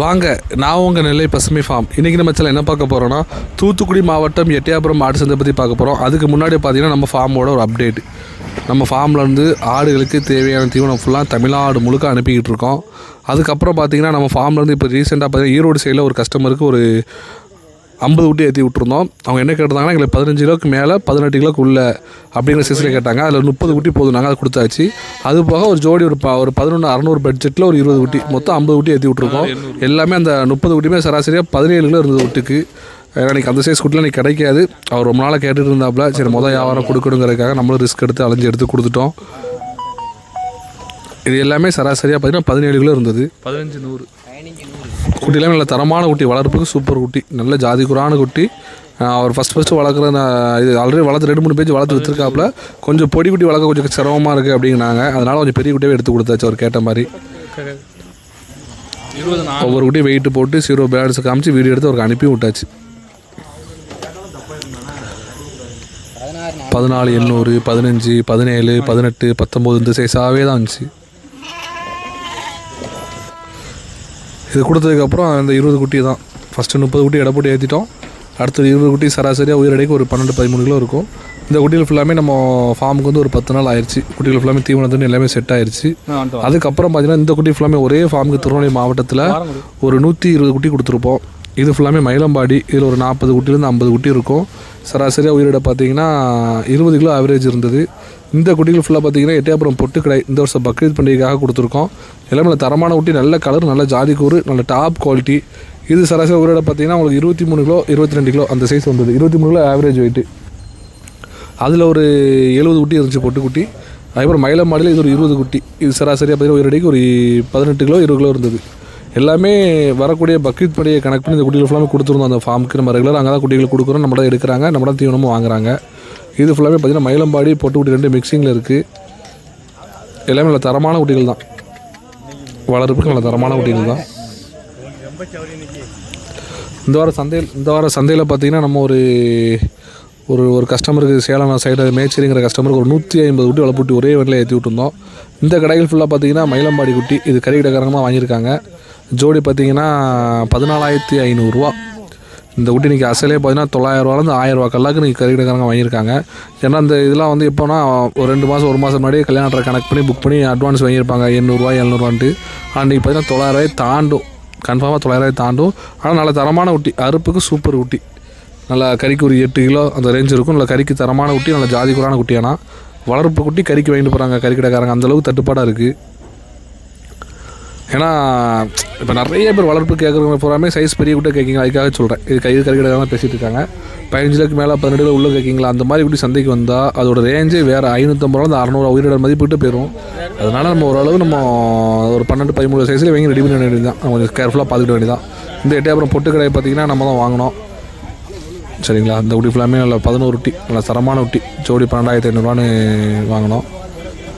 வாங்க நான் உங்கள் நெல்லை பசுமை ஃபார்ம் இன்றைக்கி நம்ம சில என்ன பார்க்க போகிறோன்னா தூத்துக்குடி மாவட்டம் எட்டியாபுரம் ஆடு சந்தை பற்றி பார்க்க போகிறோம் அதுக்கு முன்னாடி பார்த்தீங்கன்னா நம்ம ஃபார்மோட ஒரு அப்டேட் நம்ம ஃபார்மில் இருந்து ஆடுகளுக்கு தேவையான தீவனம் ஃபுல்லாக தமிழ்நாடு முழுக்க அனுப்பிக்கிட்டு இருக்கோம். அதுக்கப்புறம் பார்த்தீங்கன்னா நம்ம ஃபார்ம்லேருந்து இப்போ ரீசெண்டாக பார்த்தீங்கன்னா ஈரோடு சைடில் ஒரு கஸ்டமருக்கு ஒரு ஐம்பது குட்டி ஏற்றி விட்டுருந்தோம். அவங்க என்ன கேட்டிருந்தாங்கன்னா எங்களுக்கு பதினஞ்சு கிலோக்கு மேலே பதினெட்டு கிலோக்கு உள்ள அப்படிங்கிற சைஸில் கேட்டாங்க. அதில் முப்பது குட்டி போதும் நாங்கள் அதை கொடுத்தாச்சு. அது போக ஒரு ஜோடி ஒரு ப ஒரு பதினொன்று அறநூறு பட்ஜெட்டில் ஒரு இருபது குட்டி மொத்தம் ஐம்பது குட்டி ஏற்றி விட்ருக்கோம் எல்லாமே அந்த முப்பது குட்டியுமே சராசரியாக பதினேழு கிலோ இருந்தது விட்டுக்கு எனக்கு அந்த சைஸ் குட்டிலாம் எனக்கு கிடைக்காது. அவர் ரொம்ப நாளாக கேட்டுட்டு இருந்தாப்புல சரி மொதல் வியாபாரம் கொடுக்கணுங்கிறதுக்காக நம்மளும் ரிஸ்க் எடுத்து அலைஞ்சு எடுத்து கொடுத்துட்டோம். இது எல்லாமே சராசரியாக பார்த்தீங்கன்னா பதினேழு கிலோ இருந்தது. பதினஞ்சு நூறு. குட்டிலாம் நல்ல தரமான குட்டி வளர்ப்புக்கு சூப்பர் குட்டி நல்ல ஜாதி குரான குட்டி. அவர் ஃபஸ்ட் ஃபஸ்ட்டு வளர்க்குற இது ஆல்ரெடி வளர்த்து ரெண்டு மூணு பேஜ் வளர்த்து விற்றுருக்காப்புல கொஞ்சம் பொடி குட்டி வளர்க்க கொஞ்சம் சிரமமாக இருக்குது அப்படிங்கிறாங்க. அதனால் கொஞ்சம் பெரிய குட்டியே எடுத்து கொடுத்தாச்சு அவர் கேட்ட மாதிரி. ஒவ்வொரு குட்டியும் வெயிட் போட்டு சீரோ பேலன்ஸ் காமிச்சு வீடியோ எடுத்து அவருக்கு அனுப்பி விட்டாச்சு. பதினாலு எண்ணூறு பதினஞ்சு பதினேழு பதினெட்டு பத்தொம்போது இந்த சைஸாகவே தான் இருந்துச்சு. இது கொடுத்ததுக்கப்புறம் அந்த இருபது குட்டி தான். ஃபஸ்ட்டு முப்பது குட்டி எடை போட்டு ஏற்றிட்டோம் அடுத்தது இருபது குட்டி சராசரியாக உயிரடைக்கு ஒரு பன்னெண்டு பதிமூணு கிலோ இருக்கும். இந்த குட்டிகள் ஃபுல்லாமே நம்ம ஃபார்முக்கு வந்து ஒரு பத்து நாள் ஆயிடுச்சு குட்டிகள் ஃபுல்லாமே தீவனத்துன்னு எல்லாமே செட் ஆயிடுச்சு அதுக்கப்புறம் பார்த்தீங்கன்னா இந்த குட்டி ஃபுல்லாமே ஒரே ஃபார்முக்கு திருநெல்வேலி மாவட்டத்தில் ஒரு நூற்றி இருபது குட்டி கொடுத்துருப்போம். இது ஃபுல்லாமே மயிலம்பாடி இதில் ஒரு நாற்பது குட்டிலேருந்து ஐம்பது குட்டி இருக்கும். சராசரியாக உயிரிட பார்த்தீங்கன்னா இருபது கிலோ ஆவரேஜ் இருந்தது. இந்த குட்டிகள் ஃபுல்லாக பார்த்தீங்கன்னா எட்டயபுரம் கடை இந்த வருஷம் பக்ரீத் பண்டிகைக்காக கொடுத்துருக்கோம். எல்லாமே நல்ல தரமான குட்டி நல்ல கலர் நல்ல ஜாதி கூறு நல்ல டாப் குவாலிட்டி இது சராசரி ஒரு இடம் பார்த்தீங்கன்னா உங்களுக்கு இருபத்தி மூணு கிலோ இருபத்தி ரெண்டு கிலோ அந்த சைஸ் வந்தது. இருபத்தி மூணு கிலோ ஆவரேஜ் வெயிட்டு அதில் ஒரு எழுபது குட்டி இருந்துச்சு பொட்டுக்குட்டி அதுக்கப்புறம் மயிலம் மாடியில் இது ஒரு இருபது குட்டி. இது சராசரியாக பார்த்தீங்கன்னா ஒரு அடிக்கு ஒரு பதினெட்டு கிலோ இருபது கிலோ இருந்தது. எல்லாமே வரக்கூடிய பக்ரீத் பண்டிகை கணக்கு பண்ணி இந்த குட்டிகள் ஃபுல்லாமே கொடுத்துருந்தோம். அந்த ஃபார்முக்கு நம்ம ரெகுலராக அங்கே தான் குட்டிகள் கொடுக்குறோம். நம்ம தான் எடுக்கிறாங்க நம்ம தான் தீவனமும் வாங்குறாங்க. இது ஃபுல்லாகவே பார்த்தீங்கன்னா மயிலம்பாடி பொட்டுக்குட்டி ரெண்டு மிக்சிங்கில் இருக்குது எல்லாமே நல்ல தரமான குட்டிகள் தான். வளர்ப்புக்கு நல்ல தரமான குட்டிகள் தான். இந்த வாரம் சந்தையில் இந்த வாரம் சந்தையில் பார்த்தீங்கன்னா நம்ம ஒரு ஒரு ஒரு கஸ்டமருக்கு சேலம் சைடு மேச்சரிங்கிற கஸ்டமருக்கு ஒரு நூற்றி ஐம்பது குட்டி வளர்ப்புட்டி ஒரே வண்டியில் ஏற்றி விட்டுருந்தோம். இந்த கடைகள் ஃபுல்லாக பார்த்தீங்கன்னா மயிலம்பாடி குட்டி இது கறிக்கடைக்காரங்கமாக வாங்கியிருக்காங்க. ஜோடி பார்த்தீங்கன்னா பதினாலாயிரத்தி ஐநூறுரூவா இந்த குட்டி இன்றைக்கி அசலே பார்த்தீங்கன்னா தொள்ளாயிரரூவாலேருந்து ஆயிரரூவா கல்லாக்கு இன்றைக்கி கறிக்கடைக்காரங்க வாங்கியிருக்காங்க. ஏன்னா அந்த இதெல்லாம் வந்து எப்போனா ஒரு ரெண்டு மாதம் ஒரு மாதம் முன்னாடியே கல்யாணத்தை கனெக்ட் பண்ணி புக் பண்ணி அட்வான்ஸ் வாங்கியிருப்பாங்க. எண்ணூறுரூவா எழுநூறுவான்ட்டு அன்றைக்கி பார்த்தீங்கன்னா தொள்ளாயிரரூவாய் தாண்டும். கன்ஃபார்மாக தொள்ளாயிரரூவாய் தாண்டும். ஆனால் நல்ல தரமான குட்டி அறுப்புக்கு சூப்பர் குட்டி நல்லா கறிக்கு ஒரு எட்டு கிலோ அந்த ரேஞ்ச் இருக்கும். நல்ல கறிக்கு தரமான குட்டி நல்ல ஜாதி குறான குட்டியானா வளர்ப்பு குட்டி கறிக்கு வாங்கிட்டு போகிறாங்க கறிக்கடைக்காரங்க. அந்தளவுக்கு தட்டுப்பாடாக இருக்குது ஏன்னா இப்போ நிறைய பேர் வளர்ப்பு கேட்குறவங்க பூராமே சைஸ் பெரிய குட்டை கேட்கிங்க அதுக்காக சொல்கிறேன் இது கை கறிக்கடைக்காரங்க பேசிகிட்டு இருக்காங்க. பதினஞ்சு லட்சம் மேலே பதினெட்டு உள்ள கேட்கிங்களா அந்த மாதிரி இப்படி சந்தைக்கு வந்தால் அதோட ரேஞ்சே வேறு ஐநூற்றம்பது ரூபா அந்த அறநூறு உயிரிட மதிப்பிட்டு போயிடும் அதனால் நம்ம ஓரளவு நம்ம ஒரு பன்னெண்டு பதிமூணு சைஸில் வாங்கி ரெடி பண்ண வேண்டியது தான் கொஞ்சம் கேர்ஃபுல்லாக பார்த்துக்கிட வேண்டியதான் இந்த எட்டயபுரம் பொட்டு கடையை பார்த்திங்கன்னா நம்ம தான் வாங்கினோம் சரிங்களா? அந்த குட்டி ஃபுல்லாமே நல்ல பதினோரு உட்டி நல்ல தரமான உட்டி ஜோடி பன்னெண்டாயிரத்தி ஐநூறுரூவான்னு வாங்கினோம்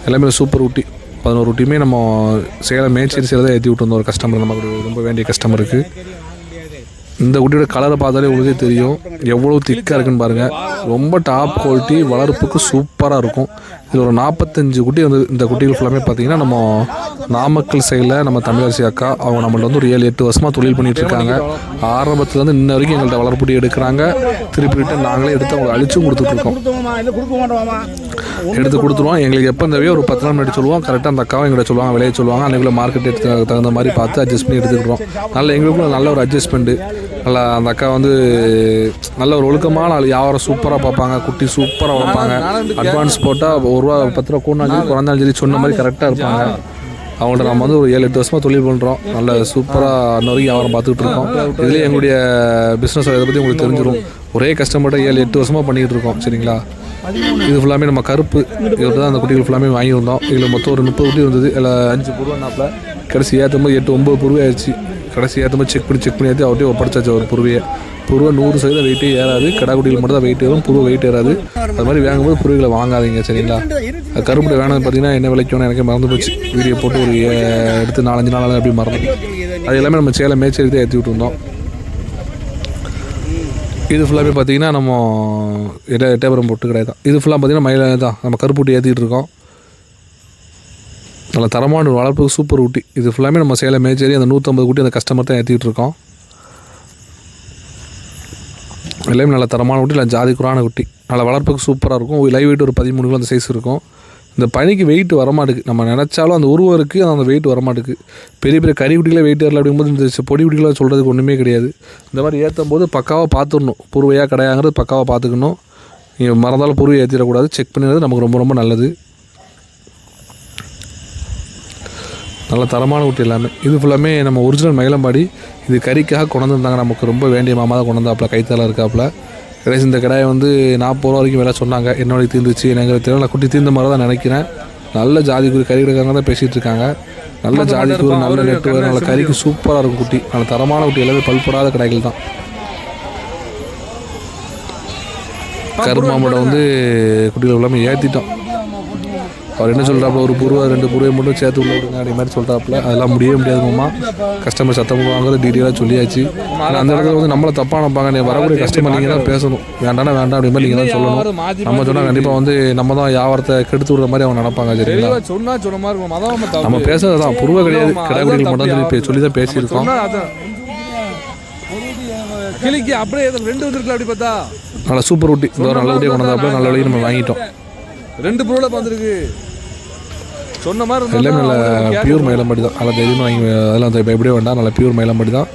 எல்லாமே சூப்பர் உட்டி பதினோரு குட்டியுமே நம்ம சேலம் மேச்சேரி சேலம் தான் ஏற்றி விட்டு வந்தோம். ஒரு கஸ்டமர் நமக்கு ரொம்ப வேண்டிய கஸ்டமருக்கு இந்த குட்டியோட கலரை பார்த்தாலே உங்களுக்கே தெரியும். எவ்வளோ திக்காக இருக்குன்னு பாருங்கள் ரொம்ப டாப் குவாலிட்டி வளர்ப்புக்கு சூப்பராக இருக்கும். இதில் ஒரு நாற்பத்தஞ்சு குட்டி வந்து இந்த குட்டிகள் ஃபுல்லாமே பார்த்தீங்கன்னா நம்ம நாமக்கல் சைடில் நம்ம தமிழரசி அக்கா அவங்க நம்மள்ட்ட வந்து ஒரு ஏழு எட்டு வருஷமாக தொழில் பண்ணிகிட்டு இருக்காங்க. ஆரம்பத்துலேருந்து இன்ன வரைக்கும் எங்கள்கிட்ட வளர்ப்புட்டி எடுக்கிறாங்க. திருப்பி நாங்களே எடுத்து அவங்களை அழிச்சும் கொடுத்துட்ருக்கோம் எடுத்து கொடுத்துருவோம் எங்களுக்கு எப்போ தேவையோ ஒரு பத்து நாள் முன்னாடி சொல்லுவோம் கரெக்டாக அந்த அக்காவும் எங்கிட்ட சொல்லுவாங்க விலையை சொல்லுவாங்க. அன்றைக்குள்ள மார்க்கெட் எடுத்து தகுந்த மாதிரி பார்த்து அட்ஜஸ்ட் பண்ணி எடுத்துக்கிட்டோம் நல்ல எங்களுக்குள்ள நல்ல ஒரு அட்ஜஸ்ட்மெண்ட்டு நல்லா அந்த அக்கா வந்து நல்ல ஒரு ஒழுக்கமான ஆள். வியாபாரம் சூப்பராக பார்ப்பாங்க. குட்டி சூப்பராக வளர்ப்பாங்க அட்வான்ஸ் போட்டால் ஒரு ரூபா பத்து ரூபா கூடாலும் சரி குறைஞ்சாலும் சரி சொன்ன மாதிரி கரெக்டாக இருப்பாங்க. அவங்கள்ட்ட நம்ம வந்து ஒரு ஏழு எட்டு வருஷமாக தொழில் பண்ணுறோம் நல்ல சூப்பராக இன்ன வரைக்கும் வியாபாரம் பார்த்துக்கிட்டு இருக்கோம். இதுலேயே எங்களுடைய பிஸ்னஸ் இதை பற்றி உங்களுக்கு தெரிஞ்சிடும் ஒரே கஸ்டமர்கிட்ட ஏழு எட்டு வருஷமாக பண்ணிக்கிட்டு இருக்கோம். சரிங்களா? இது ஃபுல்லாமே நம்ம கருப்பு. இது தான் அந்த குட்டிகள் ஃபுல்லாமே வாங்கியிருந்தோம். இதில் மொத்தம் ஒரு முப்பது குட்டி இருந்தது இல்லை அஞ்சு பொருவா நாப்பில் கடைசி ஏற்றும் போது எட்டு ஒம்பது பொருவே ஆயிடுச்சு. கடைசி ஏற்றும் போது செக் பண்ணி செக் பண்ணி ஏற்றி அவர்கிட்ட ஒப்படைச்சாச்சு ஒரு பொருவையை. புருவை நூறு சதவீதம் வெயிட்டே ஏறாது. கடா மட்டும் தான் வெயிட் ஏறும். புருவ வெயிட் ஏறாது. அது மாதிரி வாங்கும்போது புருவிகளை வாங்காதீங்க சரிங்களா? அது வேணும் பார்த்தீங்கன்னா என்ன விலைக்கணும் எனக்கு மறந்து போச்சு. வீடியோ போட்டு ஒரு எடுத்து நாலஞ்சு நாள் அப்படி மறந்து அது எல்லாமே நம்ம சேலை மேய்ச்சல் தான் ஏற்றி விட்டுருந்தோம். இது ஃபுல்லாகவே பார்த்தீங்கன்னா நம்ம எட்ட எட்டயபுரம் பொட்டு கடை தான். இது ஃபுல்லாக பார்த்தீங்கன்னா மயில தான். நம்ம கருப்புட்டி ஏற்றிட்டு இருக்கோம். நல்ல தரமான ஒரு வளர்ப்புக்கு சூப்பர் ஊட்டி. இது ஃபுல்லாமே நம்ம சேலை மேச்சேரி அந்த நூற்றம்பது குட்டி அந்த கஸ்டமர் தான் ஏற்றிக்கிட்டு இருக்கோம். எல்லாமே நல்ல தரமான குட்டி இல்லை ஜாதி குரான குட்டி நல்ல வளர்ப்புக்கு சூப்பராக இருக்கும். லைவ் வெயிட் ஒரு பதிமூணு கிலோ அந்த சைஸ் இருக்கும். இந்த பனிக்கு வெயிட் வரமாட்டுக்கு. நம்ம நினச்சாலும் அந்த உருவம் இருக்குது அந்த வெயிட் வரமாட்டுக்கு. பெரிய பெரிய கறி குட்டிகளே வெயிட் வரல அப்படிங்கும்போது இந்த பொடி குட்டிகளாக சொல்கிறதுக்கு ஒன்றுமே கிடையாது. இந்த மாதிரி ஏற்றும் போது பக்காவாக பார்த்துடணும் புருவையாக கிடையாங்கிறது பக்காவாக பார்த்துக்கணும் நீங்கள் மறந்தாலும் புருவை ஏற்றிடக்கூடாது செக் பண்ணுறது நமக்கு ரொம்ப ரொம்ப நல்லது. நல்ல தரமான குட்டி எல்லாமே. இது ஃபுல்லாமே நம்ம ஒரிஜினல் மயிலம்பாடி. இது கறிக்காக கொண்டு வந்திருந்தாங்க. நமக்கு ரொம்ப வேண்டிய மாமா தான் கொண்டு வந்தாப்புல கைத்தால இருக்காப்புல. கடைசி இந்த கடாயை வந்து நாற்பது ரூபா வரைக்கும் விலை சொன்னாங்க. என்னோட தீர்ந்துச்சு எனக்கு தெரியல. நான் குட்டி தீர்ந்த மாதிரி தான் நினைக்கிறேன். நல்ல ஜாதி கூறு கறி கடைக்காரங்க தான் பேசிகிட்டு இருக்காங்க. நல்ல ஜாதி கூறு நல்ல நெட்டு நல்ல கறிக்கு சூப்பராக இருக்கும் குட்டி. நல்ல தரமான குட்டி. எல்லாமே பல்படாத கடைகள் தான். கருமாமடம் வந்து குட்டிகள் எல்லாமே ஏற்றிட்டோம் அவர் என்ன சொல்கிறாப்புல ஒரு புருவா ரெண்டு புருவை மட்டும் சேர்த்து உள்ள விடுங்க அப்படி மாதிரி சொல்கிறாப்புல அதெல்லாம் முடியவே முடியாதுங்கம்மா கஸ்டமர் சத்தம் போடுவாங்க டீட்டெயிலாக சொல்லியாச்சு. ஆனா அந்த இடத்துல வந்து நம்மளை தப்பாக நினைப்பாங்க. நீ வரக்கூடிய கஸ்டமர் நீங்கள் தான் பேசணும். வேண்டாம்னா வேண்டாம் அப்படி மாதிரி நீங்கள் தான் சொல்லணும். நம்ம சொன்னால் கண்டிப்பாக வந்து நம்ம தான் வியாபாரத்தை கெடுத்து விடுற மாதிரி அவங்க நினைப்பாங்க சரிங்களா? நம்ம பேசுறது தான். புருவ கிடையாது. கிடாக்குடிகள் மட்டும் சொல்லி சொல்லி தான் பேசியிருக்கோம். கிளிக்கு அப்படியே ரெண்டு வந்துருக்கல அப்படி பார்த்தா? நல்ல சூப்பர் ஊட்டி நல்ல ஊட்டியை கொண்டு வந்தாப்புல நல்ல வழியை நம்ம வாங்கிட்டோம். ரெண்டு பொருளை வந்திருக்கு சொன்ன மாதிரி எல்லாமே நல்ல பியூர் மயிலம்படி தான் நல்ல தைரியமாக வாங்கி அதெல்லாம் எப்படியே வேண்டாம் நல்ல பியூர் மயிலம்படி தான்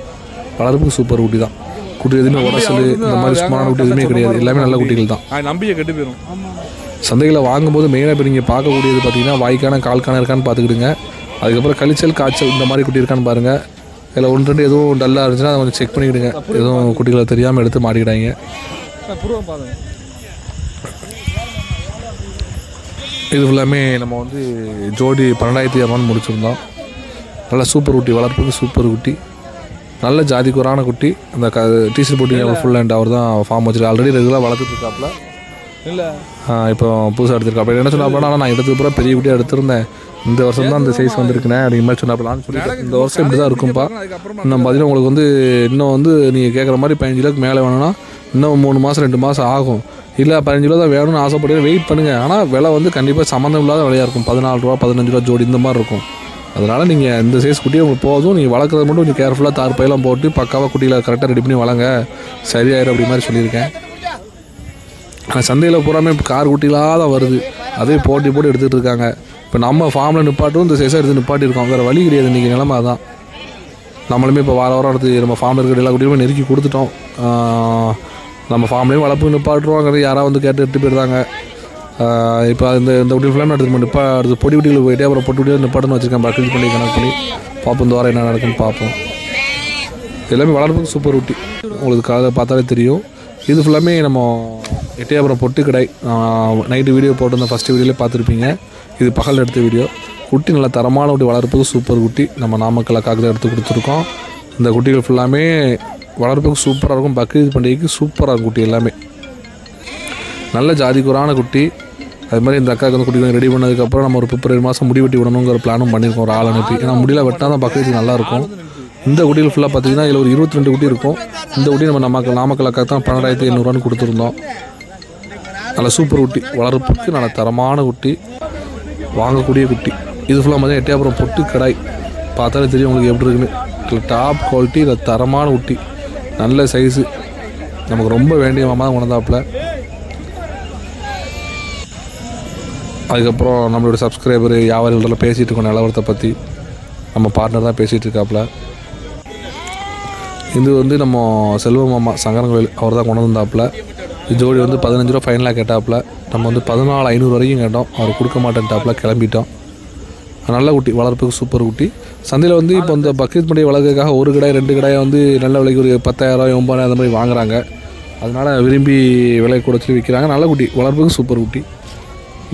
வளர்ப்புக்கு சூப்பர் ஊட்டி தான் குட்டி எதுவுமே உடசல் இந்த மாதிரி சும்மான குட்டி எதுவுமே கிடையாது எல்லாமே நல்ல குட்டிகள் தான் நம்பிக்கை கெட்டு போயிடும் சந்தைகளை வாங்கும்போது மெயினாக இப்போ நீங்கள் பார்க்கக்கூடியது பார்த்தீங்கன்னா வாய்க்கான கால்கான இருக்கான்னு பார்த்துக்கிடுங்க அதுக்கப்புறம் கழிச்சல் காய்ச்சல் இந்த மாதிரி குட்டி இருக்கான்னு பாருங்கள் இதில் ஒன்று ரெண்டு எதுவும் டல்லாக இருந்துச்சுன்னா அதை கொஞ்சம் செக் பண்ணிக்கிடுங்க எதுவும் குட்டிகளை தெரியாமல் எடுத்து மாட்டிக்கிட்டாங்க இது ஃபுல்லாமே நம்ம வந்து ஜோடி பன்னெண்டாயிரத்தி இரநூறு முடிச்சிருந்தோம். நல்ல சூப்பர் குட்டி வளர்ப்புக்கு சூப்பர் குட்டி. நல்ல ஜாதி குறான குட்டி. அந்த க டீசர்ட் போட்டிங்க ஃபுல் அண்ட் அவர் தான் ஃபார்ம் வச்சிருக்கா ஆல்ரெடி ரெகுலராக வளர்த்துட்டு இருக்காப்புல இல்ல இப்போ புதுசாக எடுத்திருக்காப்புல என்ன சொன்னாப்புல ஆனால் நான் எடுத்தது பூரா பெரிய குட்டியாக எடுத்திருந்தேன். இந்த வருஷம் தான் இந்த சைஸ் வந்திருக்குனே அப்படிங்கிற மாதிரி சொன்னாப்புலான்னு சொல்லிட்டு இந்த வருஷம் இப்படி தான் இருக்கும்ப்பா இன்னும் பார்த்தீங்கன்னா உங்களுக்கு வந்து இன்னும் வந்து நீங்கள் கேட்குற மாதிரி பதினஞ்சு கிலோக்கு மேலே வேணும்னா இன்னும் மூணு மாதம் ரெண்டு மாதம் ஆகும். இல்லை பதினஞ்சு ரூபா தான் வேணும்னு ஆசைப்படுங்க வெயிட் பண்ணுங்கள் ஆனால் விலை வந்து கண்டிப்பாக சம்மந்தம் இல்லாத விலையாக இருக்கும். பதினாலு ரூபா பதினஞ்சு ரூபா ஜோடி இந்த மாதிரி இருக்கும். அதனால் நீங்கள் இந்த சைஸ் குட்டியை உங்களுக்கு போதும். நீங்கள் வளர்க்குறது மட்டும் கொஞ்சம் கேர்ஃபுல்லாக தார் பையெல்லாம் போட்டு பக்காவாக குட்டியில் கரெக்டாக ரெடி பண்ணி வளங்க. சரியாயிரும் அப்படி மாதிரி சொல்லியிருக்கேன். ஆனால் சந்தையில் பூராமே இப்போ கார் குட்டிலாக தான் வருது. அதே போட்டி போட்டு எடுத்துகிட்டு இருக்காங்க. இப்போ நம்ம ஃபார்மில் நிப்பாட்டும் இந்த சைஸாக எடுத்து நிப்பாட்டியிருக்கோம் வேறு வழி கிடையாது இன்றைக்கி நிலமை அதான். நம்மளுமே இப்போ வார வாரம் எடுத்து நம்ம ஃபார்மில் இருக்கிற எல்லா குட்டியுமே நெருக்கி கொடுத்துட்டோம். நம்ம ஃபார்ம்லேயும் வளர்ப்பு நிப்பாட்டுருவாங்க யாராவது வந்து கேட்டு எடுத்து போயிருந்தாங்க இப்போ இந்த இந்த குட்டி ஃபுல்லாமே எடுத்து நிப்பா அடுத்து பொடி குட்டியில் போயிட்டு அப்புறம் பொட்டி குட்டியில் நிப்பாட்டுன்னு வச்சுருக்கேன் பக்கத்து பண்ணி கணக்கு பண்ணி பார்ப்போம் இந்த வாரம் என்ன நடக்குன்னு பார்ப்போம். எல்லாமே வளர்ப்புக்கு சூப்பர் ஊட்டி. உங்களுக்கு காலையில் பார்த்தாலே தெரியும். இது ஃபுல்லாமே நம்ம எட்டியாபுரம் பொட்டு கடை. நைட்டு வீடியோ போட்டிருந்த ஃபஸ்ட்டு வீடியோலே பார்த்துருப்பீங்க. இது பகல் எடுத்த வீடியோ குட்டி நல்ல தரமான குட்டி வளர்ப்புக்கு சூப்பர் குட்டி. நம்ம நாமக்கல் அக்காக்கு எடுத்து கொடுத்துருக்கோம். இந்த குட்டிகள் ஃபுல்லாமே வளர்ப்புக்கு சூப்பராக இருக்கும் பக்ரீத் பண்டிகைக்கு சூப்பராக இருக்கும் குட்டி எல்லாமே. நல்ல ஜாதிக்குறான குட்டி. அது மாதிரி இந்த அக்காவுக்கு வந்து குட்டி ரெடி பண்ணதுக்கப்புறம் நம்ம ஒரு பிப்ரவரி மாதம் முடி வெட்டி விடணுங்கிற பிளானும் பண்ணியிருக்கோம் ஒரு ஆள் அனுப்பி. ஏன்னா முடியல வெட்டினா தான் பக்ரீத்துக்கு நல்லாயிருக்கும் இந்த குட்டியில் ஃபுல்லாக பார்த்தீங்கன்னா இதில் ஒரு இருபத்தி ரெண்டு குட்டி இருக்கும். இந்த குட்டி நம்ம நமக்கு நாமக்கல் அக்கா தான் பன்னெண்டாயிரத்தி எண்ணூறுவான்னு கொடுத்துருந்தோம். நல்ல சூப்பர் குட்டி. வளர்ப்புக்கு நல்ல தரமான குட்டி. வாங்கக்கூடிய குட்டி. இது ஃபுல்லாக பார்த்தீங்கன்னா எட்டையாபுரம் பொட்டு கடாய். பார்த்தாலே தெரியும் உங்களுக்கு எப்படி இருக்குன்னு. டாப் குவாலிட்டி இல்லை தரமான குட்டி. நல்ல சைஸு நமக்கு ரொம்ப வேண்டிய மாமா தான் கொண்டாப்பில் அதுக்கப்புறம் நம்மளோட சப்ஸ்கிரைபரு வியாபாரிகளெல்லாம் பேசிகிட்டு இருக்கோம் நிலவரத்தை பற்றி நம்ம பார்ட்னர் தான் பேசிகிட்டு இருக்காப்புல. இது வந்து நம்ம செல்வ மாமா சங்கரங்கோயில் அவர் தான் கொண்டு வந்தாப்புல. ஜோடி வந்து பதினஞ்சு ரூபா ஃபைனலாக கேட்டாப்புல. நம்ம வந்து பதினாலு ஐநூறு வரைக்கும் கேட்டோம். அவர் கொடுக்க மாட்டேன்ட்டாப்புல கிளம்பிட்டோம். நல்ல குட்டி வளர்ப்புக்கு சூப்பர் குட்டி. சந்தையில் வந்து இப்போ இந்த பக்ரீத் பண்டிகை வளர்க்கறதுக்காக ஒரு கடாய் ரெண்டு கடாயை வந்து நல்ல விலைக்கு ஒரு பத்தாயிரம் ஒம்பதாயிரம் அந்த மாதிரி வாங்குறாங்க. அதனால் விரும்பி விலை கொடுத்து விற்கிறாங்க. நல்ல குட்டி வளர்ப்புக்கு சூப்பர் குட்டி.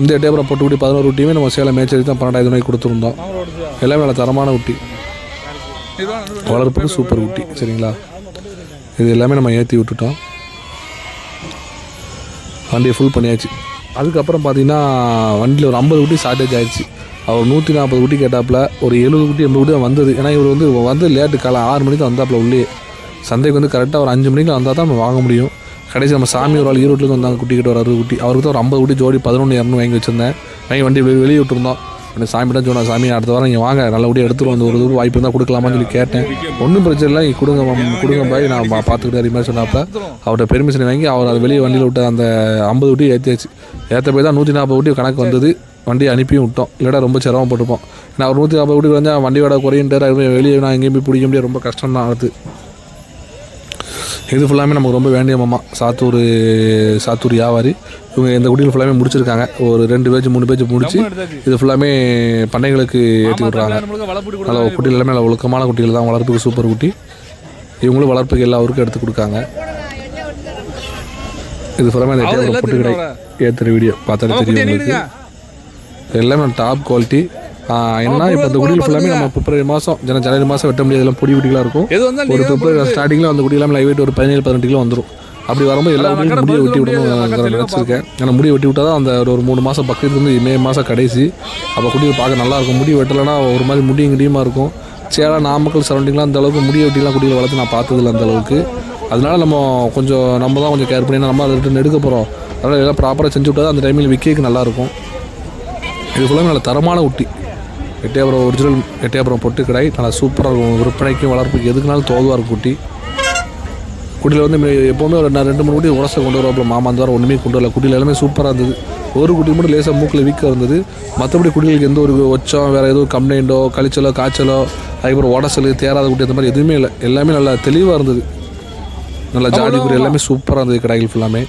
இந்த எட்டயபுரம் போட்டு குட்டி பதினோரு குட்டியுமே நம்ம சேலம் மேச்சேரி தான் பன்னெண்டாயிரம் ரூபாய்க்கு கொடுத்துருந்தோம். எல்லாமே நல்ல தரமான குட்டி. வளர்ப்புக்கு சூப்பர் குட்டி சரிங்களா? இது எல்லாமே நம்ம ஏற்றி விட்டுட்டோம். வண்டியை ஃபுல் பண்ணியாச்சு. அதுக்கப்புறம் பார்த்தீங்கன்னா வண்டியில் ஒரு ஐம்பது குட்டி ஷார்ட்டேஜ் ஆயிடுச்சு. அவர் நூற்றி நாற்பது குட்டி கேட்டாப்புல ஒரு எழுபது குட்டி எண்பது குட்டி தான் வந்தது. ஏன்னா இவர் வந்து வந்து லேட்டு காலை ஆறு மணிக்கு தான் வந்தாப்புல உள்ளே. சந்தைக்கு வந்து கரெக்டாக ஒரு அஞ்சு மணிக்கு வந்தால் தான் நம்ம வாங்க முடியும். கடைசி நம்ம சாமி ஒரு ஆள் ஈரோட்டில் வந்தாங்க குட்டி கிட்ட ஒரு அறுபது குட்டி. அவருக்கு தான் ஒரு ஐம்பது குட்டி ஜோடி பதினொன்று இரநூறு வாங்கி வச்சிருந்தேன். வாங்கி வண்டி வெளியே விட்டுருந்தோம். எனக்கு சாமி தான் சொன்னா சாமி அடுத்த வாரம் நீங்கள் வாங்க நல்லபடியாக எடுத்துகிட்டு வந்து ஒரு தூரம் வாய்ப்பு இருந்தால் கொடுக்கலாமான்னு சொல்லி கேட்டேன். ஒன்றும் பிரச்சனை இல்லை கொடுங்க கொடுங்க பாய். நான் பார்த்துக்கிட்டே பார்த்துக்கிட்டு மாதிரி சொன்னப்ப அவர்கிட்ட பெர்மிஷன் வாங்கி அவர் அதை வெளியே வண்டியில் விட்ட அந்த ஐம்பது ஊட்டி ஏற்றியாச்சு ஏற்ற போய் தான் நூற்றி நாற்பது ஊட்டி கணக்கு வந்தது. வண்டி அனுப்பியும் விட்டோம். இல்லைடா ரொம்ப சிரமப்பட்டுப்போம் நான் ஒரு நூற்றி நாற்பது ஊட்டி வந்தால் வண்டியோட குறையின்ட்டு வெளியே நான் எங்கேயும் போய் பிடிக்க முடியாது. ரொம்ப கஷ்டம் தான் அடுத்து இது ஃபுல்லாமே நமக்கு ரொம்ப வேண்டிய மாமா. சாத்தூர் சாத்தூர் வியாபாரி. இவங்க இந்த குடியில் ஃபுல்லாமே முடிச்சிருக்காங்க. ஒரு ரெண்டு பேஜ் மூணு பேஜ் முடிச்சு இது ஃபுல்லாமே பண்ணைகளுக்கு ஏற்றி விட்றாங்க. கூட நல்ல குட்டிகள் எல்லாமே நல்ல ஒழுக்கமான குட்டிகள் தான். வளர்ப்புக்கு சூப்பர் குட்டி. இவங்களும் வளர்ப்புக்கு எல்லா ஊருக்கும் எடுத்து கொடுக்காங்க. இது ஃபுல்லாமே எட்டயபுரம் புட்டு கடை ஏற்றுற வீடியோ பார்த்தாலே தெரியும் உங்களுக்கு. எல்லாமே டாப் குவாலிட்டி என்ன இப்போ இந்த குடியில் ஃபுல்லாமே நம்ம பிப்ரவரி மாதம் ஜன ஜனவரி மாதம் வெட்ட முடியாது எல்லாம் பொடி குட்டிகளாக இருக்கும். ஒரு பிப்ரவரி ஸ்டார்டிங்கில் அந்த குடி எல்லாமே லைவ் வெயிட் ஒரு பதினேழு பதினெட்டு கிலோ வந்துடும் அப்படி வரும்போது எல்லா குடியும் முடியை வெட்டி விடணும் நினச்சிருக்கேன் ஏன்னா முடி வெட்டி விட்டால் தான் அந்த ஒரு மூணு மாதம் பக்கத்து வந்து மே மாதம் கடைசி. அப்போ குடி பார்க்க நல்லா இருக்கும். முடி வெட்டலைன்னா ஒரு மாதிரி முடியும் கிடியுமா இருக்கும். சேலா நாமக்கல் சரௌண்டிங்லாம் அந்த அளவுக்கு முடி வெட்டிலாம் குடியில் வளர்த்து நான் பார்த்ததில்ல அந்த அளவுக்கு. அதனால நம்ம கொஞ்சம் நம்ம தான் கொஞ்சம் கேர் பண்ணி நம்ம அதை எடுக்க போகிறோம் அதனால் எல்லாம் ப்ராப்பராக செஞ்சு விட்டா அந்த டைமில் விற்கிறதுக்கு நல்லாயிருக்கும் இது ஃபுல்லாமே நல்ல தரமான ஊட்டி. எட்டயபுரம் ஒரிஜினல் எட்டயபுரம் பொட்டு கடை நல்லா சூப்பராக இருக்கும். விற்பனைக்கும் வளர்ப்புக்கு எதுக்குனாலும் தோதுவாக இருக்கும் குட்டி குடியில் வந்து எப்போவுமே ஒரு ரெண்டு மூணு குட்டி உரசை கொண்டு வரப்போ மாமா அந்த வாரம் ஒன்றுமே கொண்டு வரல. குடியில் எல்லாமே சூப்பராக இருந்தது. ஒரு குட்டி மட்டும் லேசாக மூக்கில் வீக்காக இருந்தது. மற்றபடி குடிகளுக்கு எந்த ஒரு ஒச்சம் வேறு எதுவும் கம்ப்ளைண்ட்டோ கழிச்சலோ காய்ச்சலோ அதுக்கப்புறம் உடசல் தேராத குட்டி அந்த மாதிரி எதுவுமே இல்லை. எல்லாமே நல்லா தெளிவாக இருந்தது. நல்லா ஜாடி குடி எல்லாமே சூப்பராக இருந்தது கடைகள் ஃபுல்லாமே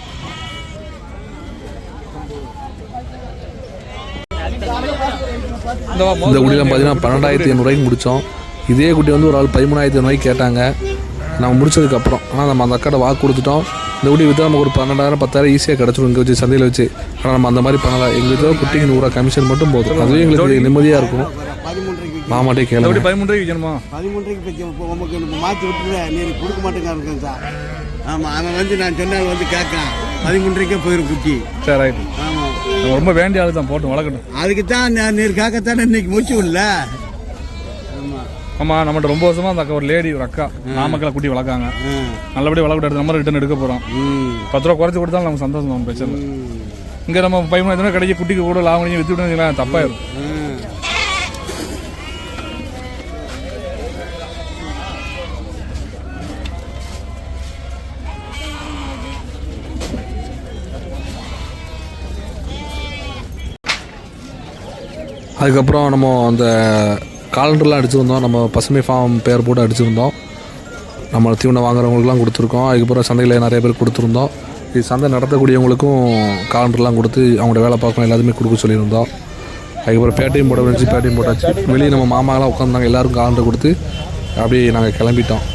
இந்த வா, இந்த குடியில் பார்த்தீங்கன்னா பன்னெண்டாயிரத்தி ஐநூறுரூவாய்க்கு முடித்தோம் இதே குட்டி வந்து ஒரு ஆள் பதிமூணாயிரத்தி ஐநூறுவாய்க்கு கேட்டாங்க. நம்ம முடிச்சதுக்கப்புறம். ஆனால் நம்ம அந்த அக்காட்ட வாக்கு கொடுத்துட்டோம். இந்த குடி விற்றா நமக்கு ஒரு பன்னெண்டாயிரம் பத்தாயிரம் ஈஸியாக கிடச்சிரும் இங்கே வச்சு சந்தையில் வச்சு. ஆனால் நம்ம அந்த மாதிரி பண்ணலாம் எங்களுக்கு குட்டிக்கு நூறுரூவா கமிஷன் மட்டும் போதும். அதுவே எங்களுக்கு நிம்மதியாக இருக்கும். பதிமூன்றைக்கு மாமாட்டே எப்படி கேளுங்க. பதிமூணு ரூபாய்க்கு விற்கணுமா பதிமூன்றைக்கு உங்களுக்கு மாற்றி விட்டுருல நீ கொடுக்க மாட்டேங்க இருக்கேன் சார். ஆமாம் அவன் வந்து நான் சொன்னால் வந்து கேட்கான் பதிமூன்றைக்கே போயிடும் குட்டி சரி ரைட் ஆமாம் ரொம்ப வேண்டிய ஆளு தான் போட்டு வளர்க்கட்டும் அதுக்கு தான் நான் இன்னைக்கு மூச்சு விடல. ஆமாம் ஆமா நம்மகிட்ட ரொம்ப வருஷமா அந்த அக்கா ஒரு லேடி ஒரு அக்கா நாமக்கல்ல குட்டி வளர்க்காங்க. ஆ. நல்லபடியாக வளர்க்கிட்டு எடுத்து நம்ம ரிட்டர்ன் எடுக்க போறோம். ம். பத்து ரூபா குறைச்சி கொடுத்தாலும் நமக்கு சந்தோஷம் நம்ம பிரச்சனை. இங்க நம்ம பதிமூணு கிடைக்க குட்டிக்கு கூட லாபம் வித்து விட்டு தப்பாயிரும். அதுக்கப்புறம் நம்ம அந்த காலண்டர்லாம் அடிச்சிருந்தோம். நம்ம பசுமை ஃபார்ம் பேர் போட்டு அடிச்சிருந்தோம். நம்ம தீவனம் வாங்குறவங்களுக்குலாம் கொடுத்துருக்கோம். அதுக்கப்புறம் சந்தையில் நிறைய பேர் கொடுத்துருந்தோம். இது சந்தை நடத்தக்கூடியவங்களுக்கும் காலண்டர்லாம் கொடுத்து அவங்களோட வேலை பார்க்கணும் எல்லாத்துமே கொடுக்க சொல்லியிருந்தோம். அதுக்கப்புறம் பேட்டையும் போட வேண்டிச்சு பேட்டையும் போட்டாச்சு. வெளியே நம்ம மாமாலாம் உட்காந்தாங்க எல்லோரும் காலண்டர் கொடுத்து அப்படியே நாங்கள் கிளம்பிட்டோம்.